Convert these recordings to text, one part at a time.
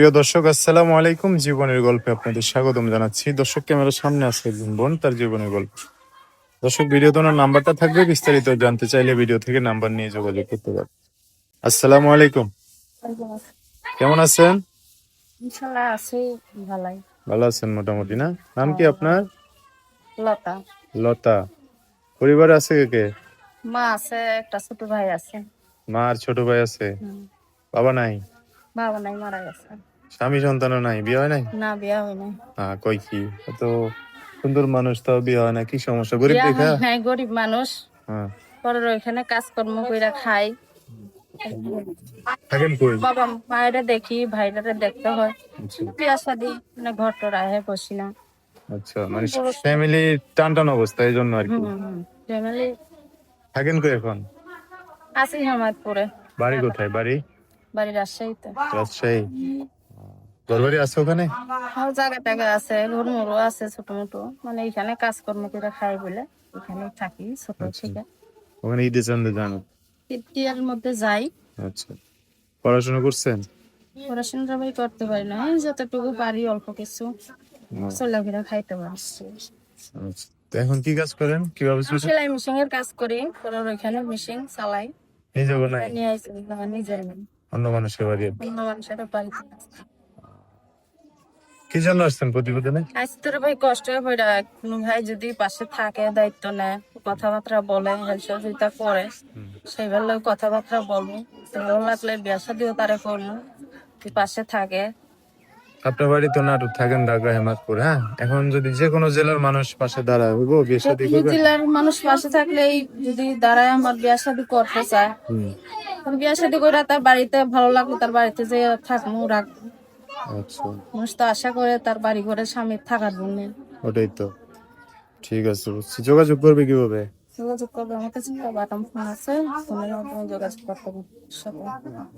প্রিয় দর্শক আসসালামু আলাইকুম। জীবনের গল্পে আপনাদের স্বাগতম জানাচ্ছি। দর্শক ক্যামেরার সামনে আছে একজন বোন তার জীবনের গল্প। দর্শক ভিডিও ওনার নাম্বারটা থাকবে। বিস্তারিত জানতে চাইলে ভিডিও থেকে নাম্বার নিয়ে যোগাযোগ করতে পারেন। আসসালামু আলাইকুম। কেমন আছেন? ভালো আছেন মোটামুটি না? নাম কি আপনার? লতা। লতা। পরিবারে আছে কে কে? মা আছে একটা ছোট ভাই আছে। মা আর ছোট ভাই আছে? বাবা নাই? বাবা নাই মারা গেছে স্বামী সন্তানও নাই বিয়ে হয় নাই? না বিয়া হয় নাই। হ্যাঁ কই কি? এত সুন্দর মানুষ তো বিয়ে হয় না কি সমস্যা? গরিব দেখা? হয় নাই গরিব মানুষ। হ্যাঁ পরে ওইখানে কাজকর্ম কইরা খাই। থাকেন কই? বাবা মায়েরা দেখি ভাইরা দেখতে হয়। আচ্ছা। বিয়া শাদি মানে ঘর টর আহে বসি না। আচ্ছা মানে ফ্যামিলি টান টান অবস্থা এই জন্য আর কি। ফ্যামিলি থাকেন কই এখন? আছি হামাদপুরে। বাড়ি কোথায়? বাড়ি? বাড়ি রাজশাহীতে। রাজশাহী। তোর বাড়ি আছে ওখানে? আমার জায়গা টাগা আছে ঘর মরু আছে ছোট মোটো মানে এখানে কাজকর্ম করে খাই বলে এখানে থাকি ছোট আচ্ছা। থেকে। ওখানে ঈদে চান্দে জানো তৃতীয়ার মধ্যে যাই। আচ্ছা। পড়াশোনা করছেন? পড়াশোনাটা ভাই করতে পারি না যতটুকু পারি অল্প কিছু। চলাফেরা খাইতে পারছি। আচ্ছা। এখন কি কাজ করেন? কীভাবে সেলাই মেশিন এর কাজ করি পরে ওইখানে মেশিন চালাই। এই যাব নাই নিয়ে আইসি আমার নিজের অন্য মানুষের বাড়ি অন্য মানুষের বাড়িতে কি জন্য আসছেন প্রতিবেদনে? আজ তোর ভাই কষ্ট হয়ে পড়া কোনো ভাই যদি পাশে থাকে দায়িত্ব নেয় কথাবার্তা বলে সহযোগিতা করে কথাবার্তা বলব ভালো লাগলে বিয়া শাদিও তারে করব তুই পাশে থাকে। আপনার বাড়ি তো নাটক থাকেন ঢাকা হেমাদপুর হ্যাঁ? এখন যদি যে কোনো জেলার মানুষ পাশে দাঁড়ায় হইব বিয়ে শাদী করবেন? জেলার মানুষ পাশে থাকলে যদি দাঁড়ায় আমার বিয়া শাদি করতে চায়। বিয়া শাদি করে তার বাড়িতে ভালো লাগল তার বাড়িতে যে থাকব রাখব মানুষ তো আশা করে তার বাড়ি ঘরে স্বামী থাকার জন্য। ওটাই তো। ঠিক আছে বুঝছি যোগাযোগ করবে কীভাবে? যোগাযোগ করবে আমার কাছে বাটাম ফোন আছে ফোনের মাধ্যমে যোগাযোগ করতে সাথে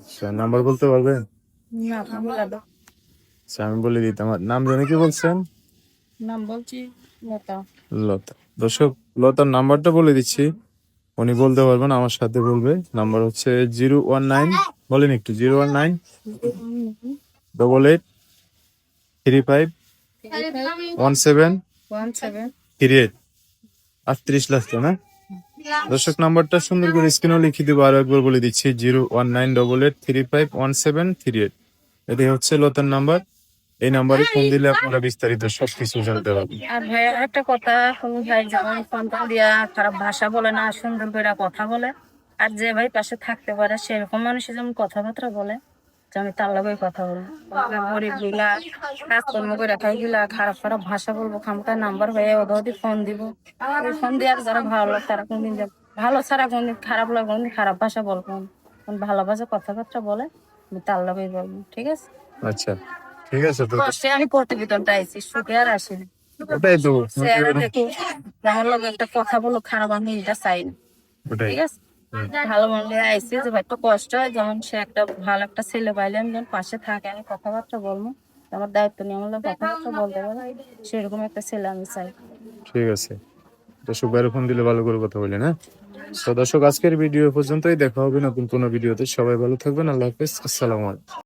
আচ্ছা নাম্বার বলতে পারবেন? না আচ্ছা আমি বলে দিতাম নাম জানি কি বলছেন? নাম বলছি লতা। লতা। দর্শক লতার নাম্বারটা বলে দিচ্ছি। উনি বলতে পারবেন আমার সাথে বলবে। নাম্বার হচ্ছে জিরো ওয়ান নাইন বলেন একটু zero one nine. Double eight three five one seven three eight আটত্রিশ লাগতো না দর্শক, নাম্বারটা সুন্দর করে স্ক্রিনও লিখে দেবো, আরও একবার বলে দিচ্ছি, zero one nine double eight three five one seven three eight এটাই হচ্ছে লতার নাম্বার। এই নাম্বারে ফোন দিলে আপনারা বিস্তারিত সবকিছু জানতে পারবেন। আর ভাই একটা কথা ভাই যেমন সন্তান দিয়া খারাপ ভাষা বলে না, সুন্দর করে কথা বলে। আর যে ভাই পাশে থাকতে পারে, সেরকম মানুষের যেমন কথাবার্তা বলে। যে আমি তার লগে কথা বলব। গরিবগুলা কাজকর্ম করে খাই গুলা খারাপ খারাপ ভাষা বলব খামকা নাম্বার হয়ে ওদের ফোন দিব। ওই ফোন দিয়ে যারা ভালো তারা কোনদিন যাবে। ভালো ছাড়া কোনদিন খারাপ লাগে কোনদিন খারাপ ভাষা বলব কোন ভালো ভাষা কথাবার্তা বলে আমি তার লগেই বলব ঠিক আছে? আচ্ছা ঠিক আছে তো কষ্টে আমি প্রতিবেদনটা আইছি সুখে আর আসিনি ওটাই তো আমার লগে একটা কথা বলো খারাপ আমি এটা চাই না। ঠিক আছে? ভালো আইসি যে একটু কষ্ট হয় যেমন সে একটা ভালো একটা ছেলে পাইলে আমি যেমন পাশে থাকে আমি কথাবার্তা বলব আমার দায়িত্ব নিয়ে আমার কথাবার্তা বলতে পারে। সেরকম একটা ছেলে আমি চাই। ঠিক আছে। দর্শক বাইরে ফোন দিলে ভালো করে কথা বলে না তো দর্শক আজকের ভিডিও পর্যন্তই। দেখা হবে নতুন কোনো ভিডিওতে। সবাই ভালো থাকবেন। আল্লাহ হাফেজ। আসসালামু আলাইকুম।